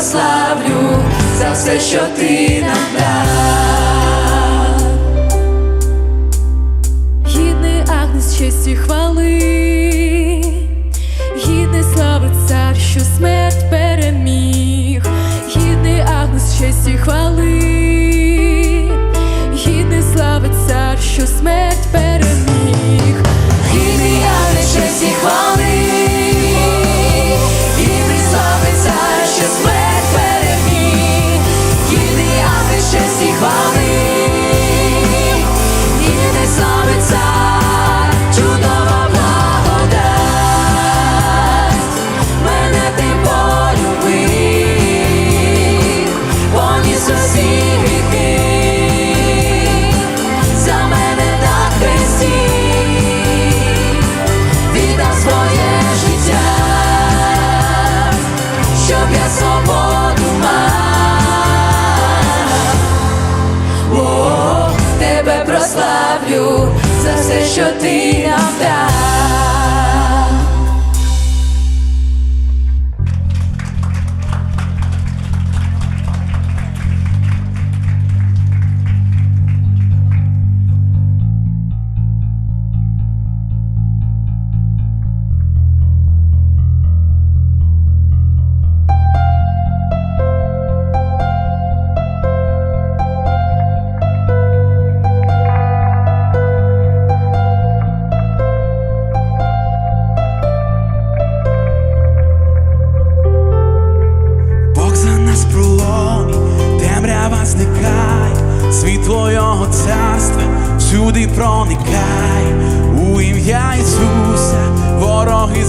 прославлю за все, що ти нам дав. Гідний агнець честі хвали, гідний слави цар, що смерть переміг, гідний агнець честі хвали. прославлю за все, що ти нам дав. всюди проникай. У ім'я Ісуса, вороги